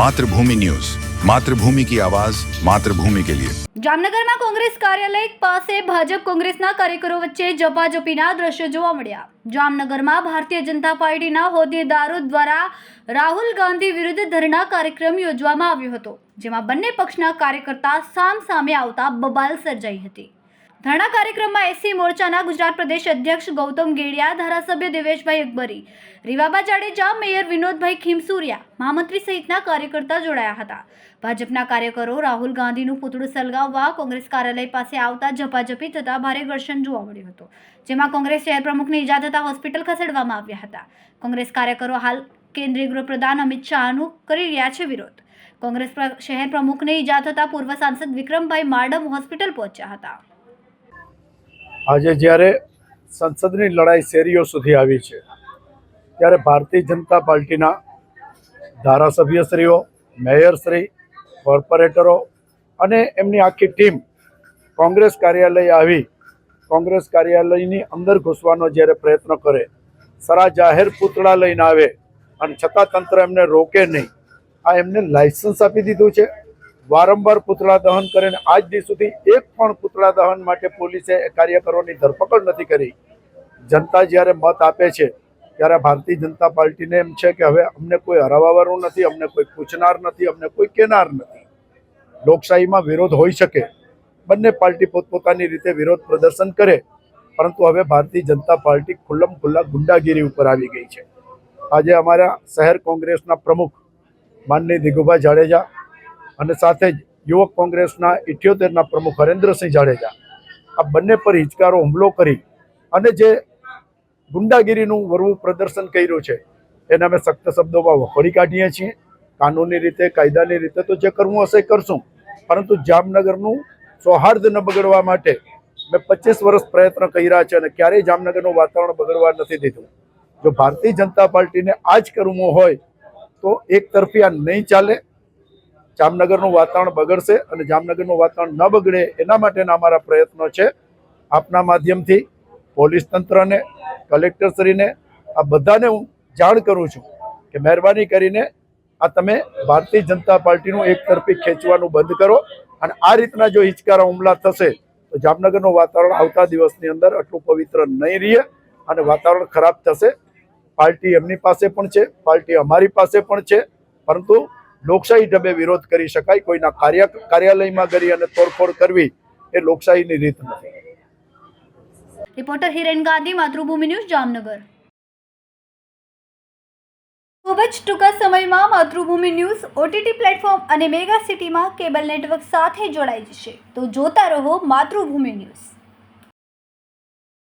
Mathrubhumi news Mathrubhumi કી આવાજ માતૃભૂમિ કે લિયે જામનગરમાં કોંગ્રેસ કાર્યાલય પાસે ભાજપ કોંગ્રેસના કાર્યકરો વચ્ચે જપાજપીના દ્રશ્યો જોવા મળ્યા. જામનગરમાં ભારતીય જનતા પાર્ટીના હોદ્દેદારો દ્વારા રાહુલ ગાંધી વિરુદ્ધ ધરણા કાર્યક્રમ યોજવામાં આવ્યો હતો, જેમાં બંને પક્ષના કાર્યકર્તા સામસામે આવતા બબાલ સર્જાઈ હતી. ધરણા કાર્યક્રમમાં એસસી મોરચાના ગુજરાત પ્રદેશ અધ્યક્ષ ગૌતમ ગેડિયા, ધારાસભ્ય દેવેશભાઈ અકબરી, રીવાબા જાડેજા, મેયર વિનોદભાઈ ખીમસુરિયા, મહામંત્રી સહિતના કાર્યકર્તા જોડાયા હતા. ભાજપના કાર્યકરો રાહુલ ગાંધીનું પુતળું સલગાવવા કોંગ્રેસ કાર્યાલય પાસે આવતા ઝપાઝપી થતા ભારે ઘર્ષણ જોવા મળ્યું હતું, જેમાં કોંગ્રેસ શહેર પ્રમુખને ઈજા થતા હોસ્પિટલ ખસેડવામાં આવ્યા હતા. કોંગ્રેસ કાર્યકરો હાલ કેન્દ્રીય ગૃહપ્રધાન અમિત શાહનું કરી રહ્યા છે વિરોધ. કોંગ્રેસ શહેર પ્રમુખને ઈજા થતા પૂર્વ સાંસદ વિક્રમભાઈ માડમ હોસ્પિટલ પહોંચ્યા હતા. આજે જ્યારે સંસદની લડાઈ શેરીઓ સુધી આવી છે, ત્યારે ભારતીય જનતા પાર્ટીના ધારાસભ્યશ્રીઓ મેયરશ્રી કોર્પોરેટરો અને એમની આખી ટીમ કોંગ્રેસ કાર્યાલય આવી, કોંગ્રેસ કાર્યાલયની અંદર ઘૂસવાનો જ્યારે પ્રયત્ન કરે, સરા જાહેર પૂતળા લઈને આવે અને છતાં તંત્ર એમને રોકે નહીં, આ એમને લાયસન્સ આપી દીધું છે. વારંવાર પૂતળા દહન કરીને આજ દિવસ સુધી એક પણ પૂતળા દહન માટે પોલીસે કાર્યકરોની ધરપકડ નથી કરી. જનતા જ્યારે મત આપે છે, ત્યારે ભારતીય જનતા પાર્ટીને એમ છે કે હવે અમને કોઈ હરાવવાનું નથી, અમને કોઈ પૂછનાર નથી, અમને કોઈ કહેનાર નથી. લોકશાહીમાં વિરોધ હોઈ શકે. બંને પાર્ટી પોતપોતાની રીતે વિરોધ પ્રદર્શન કરે, પરંતુ હવે ભારતીય જનતા પાર્ટી ખુલ્લમ ખુલ્લા ગુંડાગીરી ઉપર આવી ગઈ છે. આજે અમારા શહેર કોંગ્રેસના પ્રમુખ માનની દિગુભાઈ જાડેજા અને સાથે જ યુવક કોંગ્રેસના ઇઠ્યોતેરના પ્રમુખ હરેન્દ્રસિંહ જાડેજા. આ બંને પર હિચકારો હુમલો કરી અને જે ગુંડાગીરીનું વરવું પ્રદર્શન કર્યું છે, એને અમે સખ્ત શબ્દોમાં વખોડી કાઢીએ છીએ. કાનૂની રીતે, કાયદાની રીતે તો જે કરવું હશે કરશું. પરંતુ જામનગરનું સૌહાર્દ ન બગડવા માટે મેં પચીસ વર્ષ પ્રયત્ન કર્યા છે અને ક્યારેય જામનગરનું વાતાવરણ બગડવા નથી દીધું. જો ભારતીય જનતા પાર્ટીને આ જ કરવું હોય તો એક તરફી આ નહીં ચાલે જામનગરનું વાતાવરણ બગડશે અને જામનગરનું વાતાવરણ ન બગડે એના માટેના અમારા પ્રયત્નો છે. આપના માધ્યમથી પોલીસ તંત્રને કલેક્ટરશ્રીને આ બધાને હું જાણ કરું છું કે મહેરબાની કરીને આ તમે ભારતીય જનતા પાર્ટીનું એક તરફી ખેંચવાનું બંધ કરો અને આ રીતના જો હિચકારા હુમલા થશે તો જામનગરનું વાતાવરણ આવતા દિવસની અંદર આટલું પવિત્ર નહીં રહે અને વાતાવરણ ખરાબ થશે. પાર્ટી એમની પાસે પણ છે, પાર્ટી અમારી પાસે પણ છે, પરંતુ લોકશાહી ઢબે વિરોધ કરી શકાય, કોઈના કાર્ય કાર્યાલયમાં કરી અને તોડફોડ કરવી એ લોકશાહીની રીત નથી. Reporter Hiren Gandhi, Matrubhumi news, Jamnagar. ખૂબ જ ટૂંકા સમયમાં માતૃભૂમિ ન્યૂઝ ઓટીટી પ્લેટફોર્મ અને મેગા સિટીમાં કેબલ નેટવર્ક સાથે જોડાઈ જશે. તો જોતા રહો માતૃભૂમિ ન્યૂઝ.